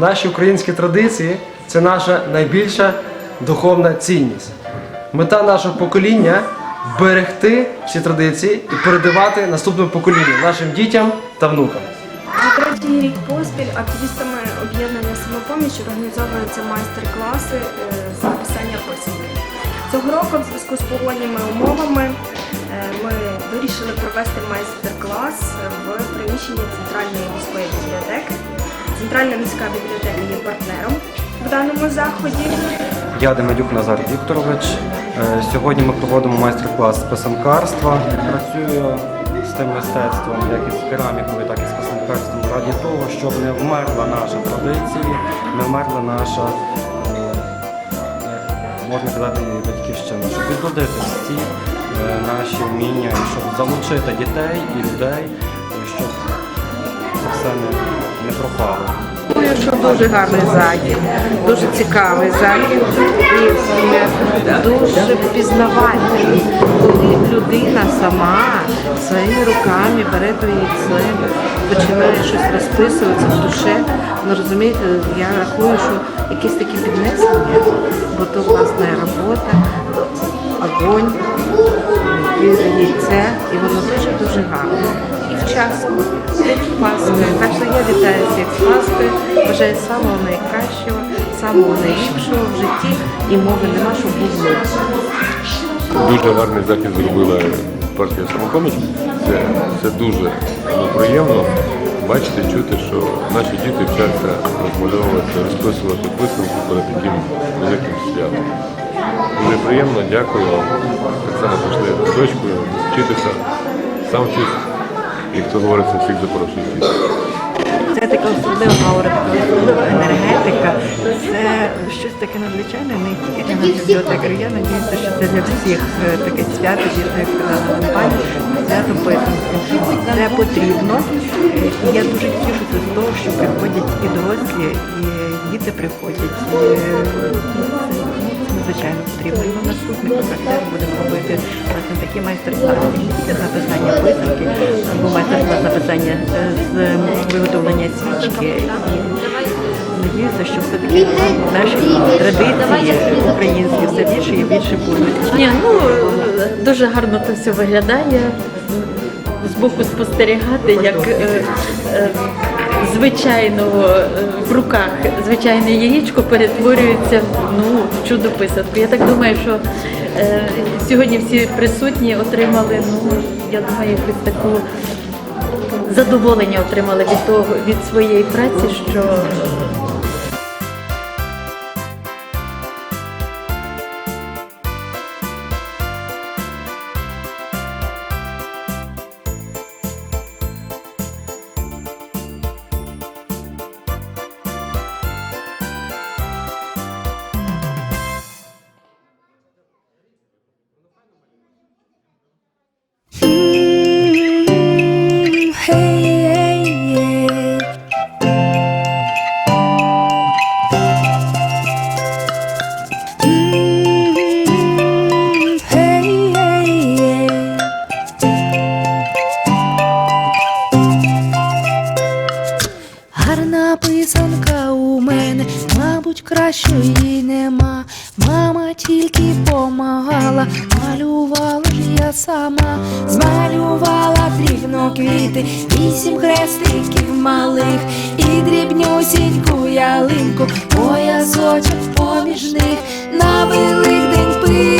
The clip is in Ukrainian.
Наші українські традиції це наша найбільша духовна цінність. Мета нашого покоління берегти ці традиції і передавати наступному поколінню, нашим дітям та внукам. На третій рік поспіль активістами об'єднання самопоміч організовуються майстер-класи е, з написання писанки. Цього року, в зв'язку з погодніми умовами, е, ми вирішили провести майстер-клас в приміщенні центральної міської бібліотеки. Центральна міська бібліотека є партнером в даному заході. Я Демедюк Назар Вікторович. Е, Сьогодні ми проводимо майстер-клас з писанкарства. Працюю з тим мистецтвом, як і з керамікою, так і з писанкарством, раді того, щоб не вмерла наша традиція, не вмерла наша, е, можна казати, батьківщина, щоб відродити всі е, наші вміння, щоб залучити дітей і людей, все не, пропало. Думаю, що дуже гарний захід, дуже цікавий захід і е, дуже впізнавальний, коли людина сама своїми руками бере той член, починає щось розписуватися в душе. Ну розумієте, я рахую, що якісь такі піднесення, бо то власна робота, огонь, яйце, і воно дуже дуже гарно. І вчасно, з Паскою. Так що я вітаю всіх з Паскою, бажаю самого найкращого, самого найліпшого в житті і мови нема, щоб був. Дуже гарний захід зробила партія самопоміч. Це, це дуже ну, приємно бачити, чути, що наші діти вчаться розмальовувати, розписувати писанки перед таким великим святом. Дуже приємно, дякую вам. Так само пішли з дочкою вчитися. Сам вчусь, як це говориться, всіх запрошую. Це така особлива аура, енергетика. Це щось таке надзвичайне, не тільки для нас бібліотекарів. Я надіюся, що це для всіх е, таке свято, дійсно, як сказала Наталя, свято писанки. Це потрібно. Е, І я дуже тішуся з того, що приходять і дорослі, і діти приходять. І, е, це Надзвичайно потрібно. І на наступних концертах будемо робити власне такі майстер-класи з написання писанки, або майстер-клас написання е, з виготовлення свічки. Надіюся, що все-таки наші традиції українські все більше і більше будуть. Ні, ну дуже гарно це все виглядає. Збоку спостерігати, як е, е, в руках звичайне яєчко перетворюється ну, в чудо писанку. Я так думаю, що е, сьогодні всі присутні отримали, ну я думаю, якусь таку задоволення отримали від того від своєї праці, що мабуть, кращої нема. Мама тільки помагала, малювала ж я сама, змалювала дрібно квіти, вісім хрестиків малих. І дрібнюсіньку ялинку, поясочок поміж них. На великдень писанку